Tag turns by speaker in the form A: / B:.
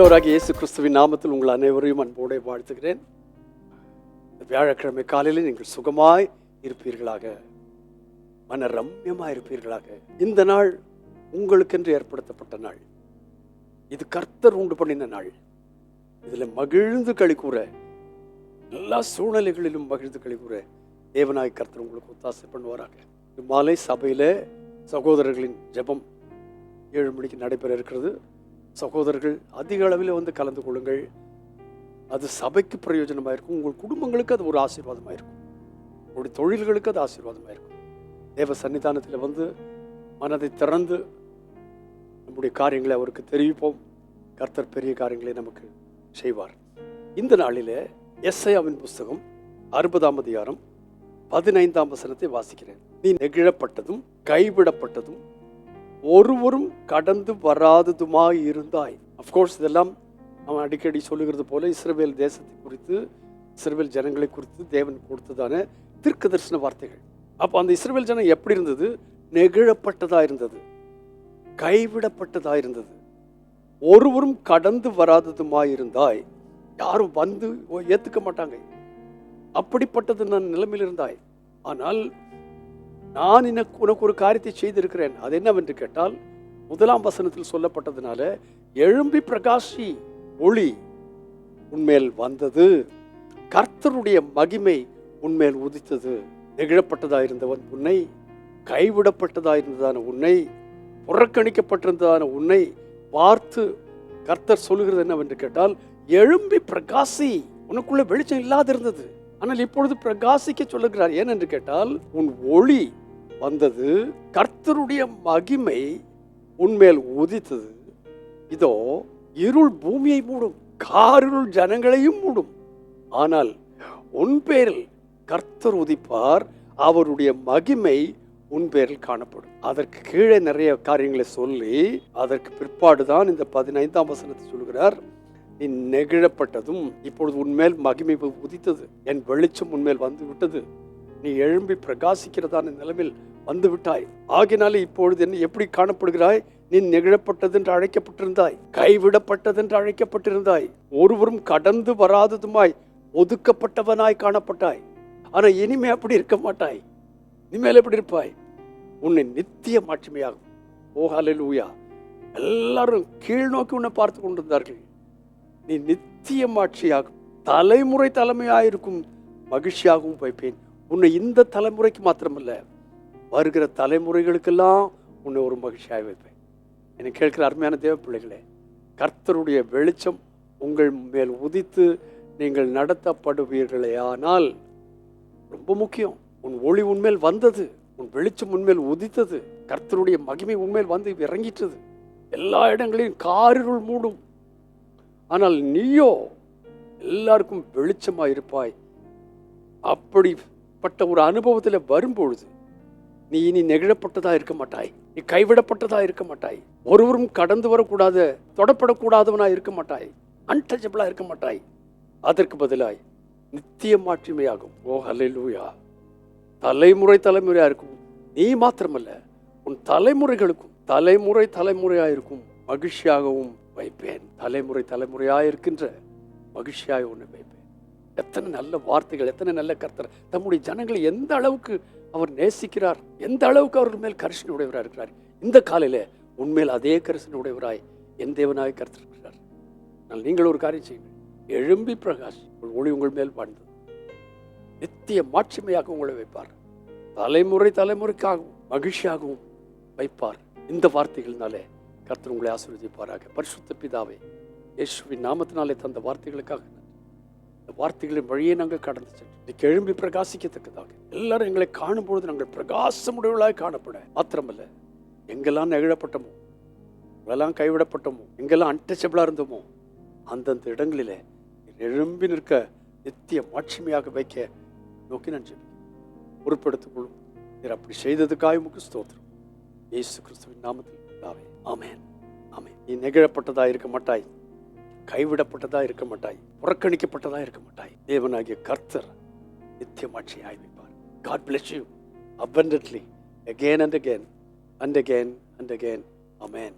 A: ஆண்டவராக இயேசு கிறிஸ்துவின் நாமத்தில் உங்கள் அனைவரையும் அன்போடு வாழ்த்துகிறேன். வியாழக்கிழமை காலையில் நீங்கள் சுகமாய் இருப்பீர்களாக மன ரம்யமாக இருப்பீர்களாக. இந்த நாள் உங்களுக்கென்று ஏற்படுத்தப்பட்ட நாள். இது கர்த்தர் உண்டு பண்ணின நாள். இதில் மகிழ்ந்து களி கூற எல்லா சூழ்நிலைகளிலும் மகிழ்ந்து களி கூற தேவனாய் கர்த்தர் உங்களுக்கு ஒத்தாசை பண்ணுவாராக. மாலை சபையில சகோதரர்களின் ஜெபம் ஏழு மணிக்கு நடைபெற இருக்கிறது. சகோதரர்கள் அதிக அளவில் வந்து கலந்து கொள்ளுங்கள். அது சபைக்கு பிரயோஜனமாக இருக்கும். உங்கள் குடும்பங்களுக்கு அது ஒரு ஆசீர்வாதமாக இருக்கும். உங்களுடைய தொழில்களுக்கு அது ஆசீர்வாதமாக இருக்கும். தேவ சன்னிதானத்தில் வந்து மனதை திறந்து நம்முடைய காரியங்களை அவருக்கு தெரிவிப்போம். கர்த்தர் பெரிய காரியங்களை நமக்கு செய்வார். இந்த நாளிலே எஸ்ஐயாவின் புஸ்தகம் அறுபதாம் அதிகாரம் பதினைந்தாம் வசனத்தை வாசிக்கிறேன். நீ நெகிழப்பட்டதும் கைவிடப்பட்டதும் ஒருவரும் கடந்து வராததுமாய் இருந்தாய். அஃப்கோர்ஸ் இதெல்லாம் அவன் அடிக்கடி சொல்லுகிறது போல இஸ்ரேல் தேசத்தை குறித்து இஸ்ரேல் ஜனங்களை குறித்து தேவன் கொடுத்ததான தீர்க்க தரிசன வார்த்தைகள். அப்போ அந்த இஸ்ரேல் ஜனம் எப்படி இருந்தது? நெகிழப்பட்டதாக இருந்தது. கைவிடப்பட்டதாக இருந்தது. ஒருவரும் கடந்து வராததுமாய் இருந்தாய். யாரும் வந்து ஏற்றுக்க மாட்டாங்க. அப்படிப்பட்டது நான் நிலைமையில் இருந்தாய். ஆனால் நான் எனக்கு உனக்கு ஒரு காரியத்தை செய்திருக்கிறேன். அது என்னவென்று கேட்டால் முதலாம் வசனத்தில் சொல்லப்பட்டதுனால எழும்பி பிரகாஷி ஒளி உன்மேல் வந்தது. கர்த்தருடைய மகிமை உன்மேல் உதித்தது. நெகிழப்பட்டதா இருந்தவன் உன்னை கைவிடப்பட்டதாயிருந்ததான உன்னை புறக்கணிக்கப்பட்டிருந்ததான உன்னை பார்த்து கர்த்தர் சொல்லுகிறது என்னவென்று கேட்டால் எழும்பி பிரகாசி உனக்குள்ள வெளிச்சம் இல்லாதிருந்தது. ஆனால் இப்பொழுது பிரகாசிக்க சொல்லுகிறார். ஏனென்று கேட்டால் உன் ஒளி வந்தது கர்த்தருடைய மகிமை உன்மேல் உதித்தது. இதோ இருள் பூமியை மூடும் காரிருள் ஜனங்களையும் மூடும். ஆனால் உன் பேரில் கர்த்தர் உதிப்பார் அவருடைய மகிமை உன் பேரில் காணப்படும். அதற்கு கீழே நிறைய காரியங்களை சொல்லி அதற்கு பிற்பாடுதான் இந்த பதினைந்தாம் வசனத்தை சொல்கிறார் நீ நெகிழப்பட்டதும் இப்பொழுது உன்மேல் மகிமை உதித்தது. என் வெளிச்சம் உன்மேல் வந்து விட்டது. நீ எழும்பி பிரகாசிக்கிறதான நிலைமையில் வந்து விட்டாய் ஆகினாலே இப்பொழுது என்ன எப்படி காணப்படுகிறாய்? நீ நெகிழப்பட்டது என்று அழைக்கப்பட்டிருந்தாய். கைவிடப்பட்டது என்று அழைக்கப்பட்டிருந்தாய். ஒருவரும் கடந்து வராததுமாய் ஒதுக்கப்பட்டவனாய் காணப்பட்டாய். ஆனால் இனிமே அப்படி இருக்க மாட்டாய். இனிமேல் எப்படி இருப்பாய்? உன்னை நித்திய மாட்சிமையாகும். ஓஹாலில் ஊயா எல்லாரும் கீழ் நோக்கி உன்னை பார்த்து கொண்டிருந்தார்கள். நீ நித்திய மாட்சியாகும். தலைமுறை தலைமையாயிருக்கும். மகிழ்ச்சியாகவும் வைப்பேன். உன்னை இந்த தலைமுறைக்கு மாத்திரமல்ல. வருகிற தலைமுறைகளுக்கெல்லாம் உன்னை ஒரு மகிழ்ச்சியாக வைப்பேன். என்னை கேட்கிற அருமையான தேவ பிள்ளைகளே கர்த்தருடைய வெளிச்சம் உங்கள் மேல் உதித்து நீங்கள் நடத்தப்படுவீர்களே. ஆனால் ரொம்ப முக்கியம் உன் ஒளி உன்மேல் வந்தது உன் வெளிச்சம் உன்மேல் உதித்தது கர்த்தருடைய மகிமை உன்மேல் வந்து இறங்கிட்டது. எல்லா இடங்களையும் காரிருள் மூடும். ஆனால் நீயோ எல்லாருக்கும் வெளிச்சமாக இருப்பாய். அப்படிப்பட்ட ஒரு அனுபவத்தில் வரும்பொழுது நீ இனி நெகிழப்பட்டதா இருக்க மாட்டாய். நீ கைவிடப்பட்டதா இருக்க மாட்டாய். ஒருவரும் கடந்து வரக்கூடாத தொடப்படக்கூடாதவனா இருக்க மாட்டாய். அன்டச்சபிளா இருக்க மாட்டாய். அதற்கு பதிலாய் நித்திய மாட்சிமையாகும். ஓ லூயா தலைமுறை தலைமுறையா இருக்கும். நீ மாத்திரமல்ல உன் தலைமுறைகளுக்கும் தலைமுறை தலைமுறையா இருக்கும். மகிழ்ச்சியாகவும் வைப்பேன். தலைமுறை தலைமுறையாக இருக்கின்ற மகிழ்ச்சியாக ஒன்று வைப்பேன். எத்தனை நல்ல வார்த்தைகள் எத்தனை நல்ல கர்த்தர். தம்முடைய ஜனங்களை எந்த அளவுக்கு அவர் நேசிக்கிறார். எந்த அளவுக்கு அவர்கள் மேல் கரிசனை உடையவராக இருக்கிறார்? இந்த காலையில உண்மையில் அதே கரிசனை உடையவராய் என் தேவனாய் கருத்திருக்கிறார் ஆனால் நீங்கள் ஒரு காரியம் செய்யுங்கள். எழும்பி பிரகாஷ் உங்கள் ஒளி உங்கள் மேல் வாழ்ந்தது நித்திய மாட்சிமையாக உங்களை வைப்பார். தலைமுறை தலைமுறைக்காகவும் மகிழ்ச்சியாகவும் வைப்பார். இந்த வார்த்தைகள்னாலே கர்த்தர் உங்களை ஆசீர்வதிப்பாராக. பரிசுத்த பிதாவே இயேசுவின் நாமத்தினாலே தந்த வார்த்தைகளுக்காக வார்த்தைகளின் வழியே நாங்கள் கடந்து சென்றோம். இன்னைக்கு எழும்பி பிரகாசிக்கத்தக்கதாக. எல்லாரும் எங்களை காணும் பொழுது நாங்கள் பிரகாசமுடையவர்களாய் காணப்பட மாத்திரமல்ல எங்கெல்லாம் நெகிழப்பட்டோமோ எங்கெல்லாம் கைவிடப்பட்டோமோ எங்கெல்லாம் அன்டச்சபிளா இருந்தோமோ அந்தந்த இடங்களிலே எழும்பி நிற்க நித்திய மாட்சிமையாக வைக்க நோக்கி நான் ஜெபிக்கிறேன். பொறுப்பெடுத்துக் கொள்ளும். நீர் அப்படி செய்ததுக்காக உமக்கு ஸ்தோத்திரம். இயேசு கிறிஸ்துவின் நாமத்தில் பிதாவே. ஆமேன். ஆமென். நீ நெகிழப்பட்டதா இருக்க மாட்டாய். கைவிடப்பட்டதாக இருக்க மாட்டாய் புறக்கணிக்கப்பட்டதாக இருக்க மாட்டாய். தேவனாகிய கர்த்தர் நித்தியமாட்சி ஆய்விப்பார் God bless you abundantly again and again and again and again. Amen.